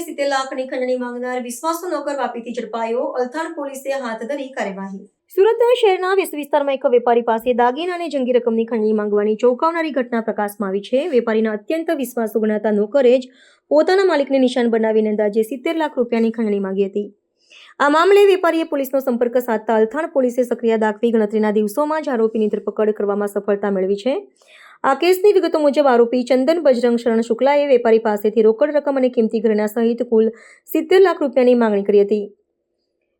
સિત્તેર લાખની ખંડણી માંગનાર વિશ્વાસુ નોકર વાપીથી ઝડપાયો, અલથાણ પોલીસે હાથ ધરી કાર્યવાહી. સુરત શહેરના વ્યસ્ત વિસ્તારમાં એક વેપારી પાસે દાગીના અને જંગી રકમની ખંડણી માંગવાની ચોંકાવનારી ઘટના પ્રકાશમાં આવી છે. વેપારીના અત્યંત વિશ્વાસુ ગણાતા નોકરે જ પોતાના માલિકને નિશાન બનાવીને અંદાજે સિત્તેર લાખ રૂપિયાની ખંડણી માંગી હતી. આ મામલે વેપારીએ પોલીસનો સંપર્ક સાધતા અલથાણ પોલીસે સક્રિય દાખવી ગણતરીના દિવસોમાં જ આરોપીની ધરપકડ કરવામાં સફળતા મેળવી છે. આ કેસની વિગતો મુજબ આરોપી ચંદન બજરંગ શરણ શુક્લાએ વેપારી પાસેથી રોકડ રકમ અને કિંમતી ઘરેણા સહિત કુલ સિત્તેર લાખ રૂપિયાની માંગણી કરી હતી.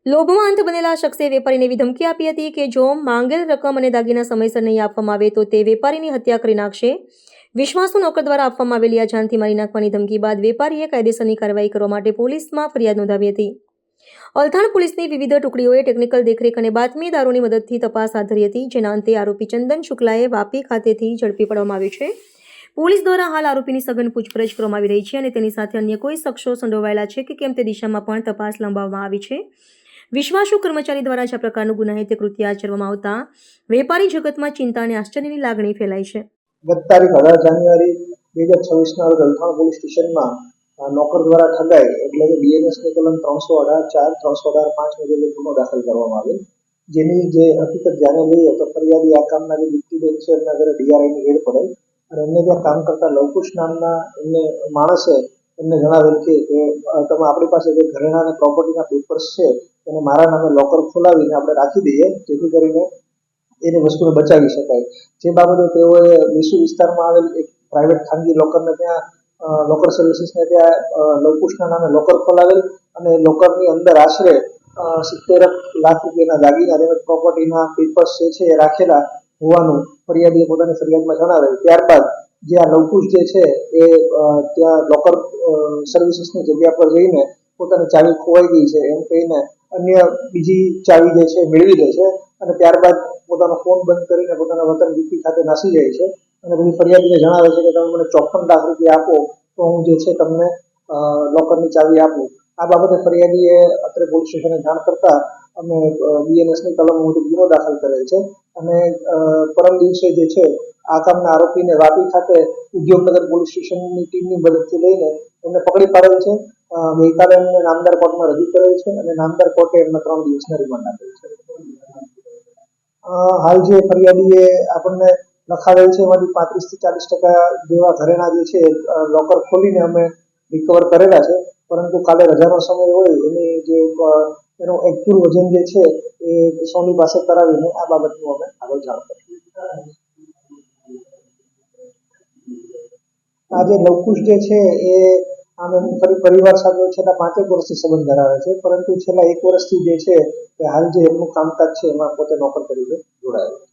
લોભમાં અંત બનેલા શખ્સે વેપારીને એવી ધમકી આપી હતી કે જો માંગેલ રકમ અને દાગીના સમયસર નહીં આપવામાં આવે તો તે વેપારીની હત્યા કરી નાખશે. વિશ્વાસુ નોકર દ્વારા આપવામાં આવેલી આ જાનથી મારી નાખવાની ધમકી બાદ વેપારીએ કાયદેસરની કાર્યવાહી કરવા માટે પોલીસમાં ફરિયાદ નોંધાવી હતી. અલથાણ પોલીસની વિવિધ ટુકડીઓએ ટેકનિકલ દેખરેખ અને બાતમીદારોની મદદથી તપાસ હાથ હતી, જેના અંતે આરોપી ચંદન શુક્લાએ વાપી ખાતેથી ઝડપી પાડવામાં આવ્યો છે. પોલીસ દ્વારા હાલ આરોપીની સઘન પૂછપરછ કરવામાં આવી રહી છે અને તેની સાથે અન્ય કોઈ શખ્સો સંડોવાયેલા છે કે કેમ તે દિશામાં પણ તપાસ લંબાવવામાં આવી છે. વિશ્વાસુ કર્મચારી દ્વારા જ આ પ્રકારનું ગુનાહિત કૃત્ય આચરવામાં આવતા વેપારી જગતમાં ચિંતા અને આશ્ચર્યની લાગણી ફેલાઈ છે. ગત તારીખ અઢાર જાન્યુઆરી બે હજાર છવ્વીસના રોજ અલથાણ પોલીસ સ્ટેશનમાં નોકર દ્વારા ઠગાઈ એટલે કે બીએનએસની કલમ ત્રણસો અઢાર ચાર, ત્રણસો અઢાર પાંચ મુજબ ગુનો દાખલ કરવામાં આવ્યો જેની જે હકીકત ધ્યાને લઈએ તો ફરિયાદી આ કામના જે દીપ્તિબેન છે, એમના ઘરે ડીઆરઆઈની રેડ પડે અને એમને ત્યાં કામ કરતા લવકુશ નામના એમને માણસે એમને જણાવેલ કે તમે આપણી પાસે જે ઘરેણા અને પ્રોપર્ટીના પેપર્સ છે, એને મારા નામે લોકર ખોલાવીને આપણે રાખી દઈએ, જેથી કરીને એની વસ્તુને બચાવી શકાય. જે બાબતે તેઓએ વિસુ વિસ્તારમાં આવેલ એક પ્રાઇવેટ ખાનગી લોકરને ત્યાં લોકર સર્વિસીસને ત્યાં લવકુશના નામે લોકર ખોલાવેલ અને લોકરની અંદર આશરે સિત્તેર લાખ રૂપિયાના દાગીના તેમજ પ્રોપર્ટીના પેપર્સ જે છે એ રાખેલા હોવાનું ફરિયાદીએ પોતાની ફરિયાદમાં જણાવેલ. ત્યારબાદ જે આ લવકુશ જે છે એ ત્યાં લોકર સર્વિસીસની જગ્યા પર જઈને પોતાની ચાવી ખોવાઈ ગઈ છે. એમ કહીને અન્ય બીજી ચાવી જે છે મેળવી લે છે અને ત્યારબાદ પોતાનો ફોન બંધ કરીને પોતાના વતન યુપી ખાતે નાસી જાય છે. અને પછી ફરિયાદીને જણાવે છે કે તમે મને ચોપન લાખ રૂપિયા આપો, તો હું જે છે તમને લોકરની ચાવી આપું. આ બાબતે ફરિયાદીએ અત્રે પોલીસ સ્ટેશને જાણ કરતા અમે બીએનએસની કલમ મુજબ ગુનો દાખલ કરેલ છે. અને પરમ દિવસે જે છે, આ કામના આરોપીને વાપી ખાતે ઉદ્યોગનગર પોલીસ સ્ટેશનની ટીમની મદદથી લઈને એમને પકડી પાડેલ છે. ગઈકાલે એમને નામદાર કોર્ટમાં રજૂ કરેલ છે અને નામદાર કોર્ટે એમને ત્રણ દિવસના રિમાન્ડ આપેલ છે. હાલ જે ફરિયાદીએ આપણને લખાવેલ છે. એમાંથી પાંત્રીસથી ચાલીસ ટકા જેવા ઘરેણા જે છે લોકર ખોલીને અમે રિકવર કરેલા છે. પરંતુ કાલે રજાનો સમય હોય, એની જે એનું એક્ચ્યુઅલ વજન જે છે, એ સોની પાસે કરાવીને આ બાબતનું અમે આગળ જાણ કરીશું આ જે લવકુશ જે છે, એ આમ એમ ફરી પરિવાર સાથે છેલ્લા પાંચેક વર્ષથી સંબંધ ધરાવે છે. પરંતુ છેલ્લા એક વર્ષથી જે છે, એ હાલ જે એમનું કામકાજ છે, એમાં પોતે નોકર તરીકે જોડાયેલું છે.